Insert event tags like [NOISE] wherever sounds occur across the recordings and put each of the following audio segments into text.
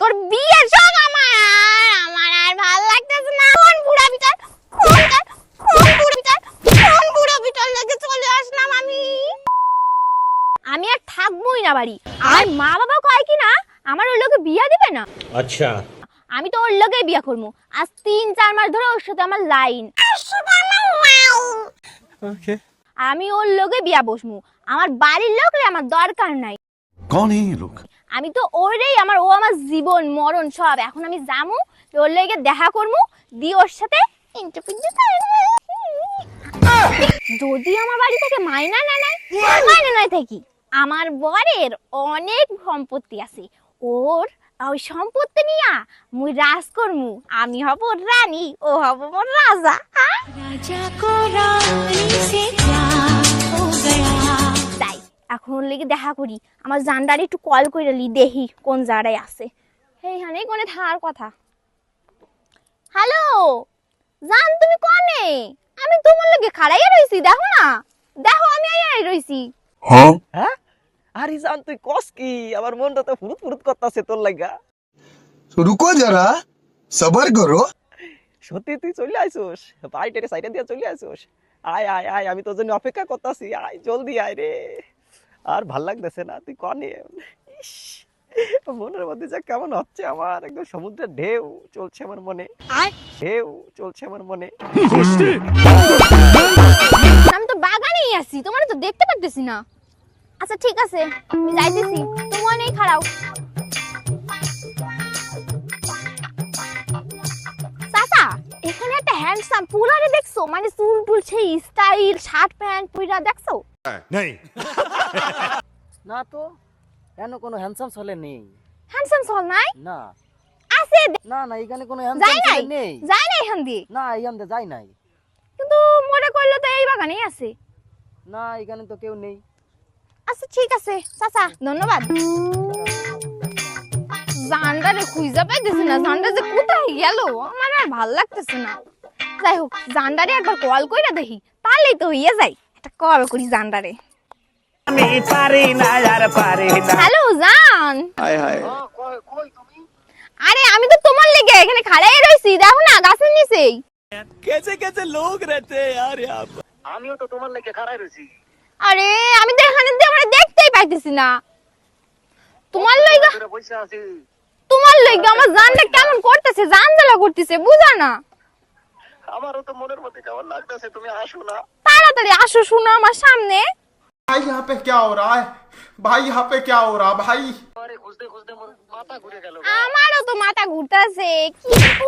তোর বিয়ের শখ আমার আর আমার আর ভালো লাগতেছে না কোন বুড়া বিটার কোন কার কোন বুড়া বিটার কোন বুড়া বিটার লেগে চলে আসলাম আমি আমি আর থাকবোই না বাড়ি আর মা বাবা কয় কি না আমার ওর লোকে বিয়া দিবে না अच्छा আমি তো ওর লোকে বিয়া করবো আজ তিন চার মাস ধরে ওর সাথে আমার লাইন ওকে আমি ওর লোকে বিয়া বসমু আমার বাড়ির লোকরে আমার দরকার নাই कौन है ये लोग আমি তো ওরেই আমার, ও আমার জীবন, মরণ সব। এখন আমি যামু ওর লেগে দেখা করমু দি ওর সাথে যদি আমার বাড়ি থেকে মাইনা না নেয়, মাইনা নয় থাকি আমার বরের অনেক সম্পত্তি আছে। ওর ওই সম্পত্তি নিয়া মুই রাজ করমু। আমি হব রানী, ও হব মোর রাজা। ওর লেগে দেখা করি। আমার জানডারে একটু কল করে লি দেখি কোন জায়গায় আছে। সেইখানেই কোনে থার কথা। হ্যালো জান তুমি কোনে? আমি তোমার লগে খাড়াইয়া রইছি দেখো না। দেখো আমি আই রইছি। হ্যাঁ? হ্যাঁ? আরে জান তুই কস কি? আমার মনটা তো ফুরুত ফুরুত করতেছে তোর লাগা। রুকো যারা সবার করো। সত্যি তুই চলে আইছস বাইটারে সাইডে দিয়ে চলে আইছস আয় আয় আয় আমি তোর জন্য অপেক্ষা করতেছি। আয় জলদি আয় রে। আর ভালো লাগতেছে না। তুই কনে ইস, মনের মধ্যে যা কেমন হচ্ছে আমার। একদম সমুদ্রের ঢেউ চলছে আমার মনে। ঢেউ চলছে আমার মনে। আমি তো বাগানেই আছি তোমার তো দেখতে পারতেছি না। আচ্ছা ঠিক আছে আমি যাইতেছি। তোমার নেই খাড়াও হ্যান্ডসাম পুলারে দেখছ? মানে চুল টুল সেই স্টাইল শার্ট প্যান্ট পুরা দেখছ नहीं [LAUGHS] না তো কেন কোনো হ্যান্ডসাম ছেলে নেই। হ্যান্ডসাম সল নাই? না। আছে না না এখানে কোনো যাই নাই? যাই নাই এখান দিয়ে? না এখান দিয়ে যাই নাই। কিন্তু মনে করল তো এই বাগানেই আছে। না এখানে তো কেউ নেই। আচ্ছা ঠিক আছে। চাচা ধন্যবাদ। জানডারে খুঁজা পাইতেছি না। জানডা যে কোথায় গেল আমার আর ভালো লাগতেছে না। যাই হোক জান্ডারে একবার কল কইরা দেখি তাহলেই তো হইয়া যাই এটা কবে করি জান্ডারে আমি পারি না আর পারি না। হ্যালো জান। আরে আমি তো তোমার লেগে এখানে খাড়াই রইছি দেখো না গাছের নিচে লোক রেতে আমিও তো তোমার লেগে খাড়াই আরে আমি তো এখানে আমরা মানে দেখতেই পাইতেছি না। তোমার লেগে তোমার লেগে আমার জানটা কেমন করতেছে জান জ্বালা করতেছে বুঝা না। আমারও তো মনের মধ্যে কেমন লাগতেছে তুমি আসো না তাড়াতাড়ি আসো শুনো আমার সামনে भाई यहाँ पे क्या हो रहा है भाई यहाँ पे क्या हो रहा भाई আরে খুঁজতে খুঁজতে মোর মাথা ঘুরে গেল আমারও তো মাথা ঘুরতেছে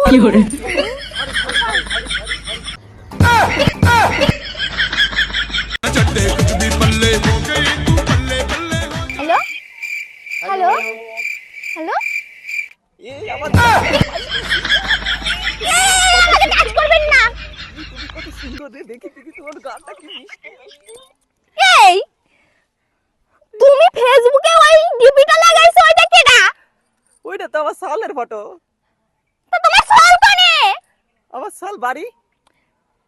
কি করব? হ্যালো হ্যালো হ্যালো এই আমার সুন্দর দেখি দেখি তোমার গানটা কি মিষ্টি মিষ্টি। এই তুমি ফেসবুকে ওই ডিপিটা লাগাইছো ওইটা কেডা? ওইটা তো আমার সালের ফটো। তো তোমার সল কোনে? আমার সাল বাড়ি।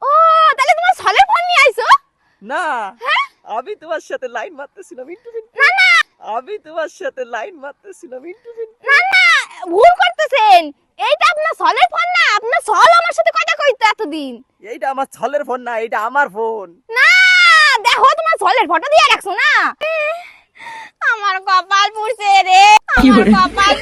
ও তাহলে তোমার সলের ফোন নিয়ে আইছো? না হ্যাঁ? আমি তোমার সাথে লাইন মারতেছিলাম ইন্টু না না। আমি তোমার সাথে লাইন মারতেছিলাম ইন্টু না না ভুল করতেছেন। এইটা আপনার ছলের ফোন না? আপনার ছল আমার সাথে কথা কইতো এতদিন। এইটা আমার ছলের ফোন না এইটা আমার ফোন। না দেখো তোমার ছলের ফটো দিয়ে রাখছো না? আমার কপাল পুড়ছে রে আমার কপাল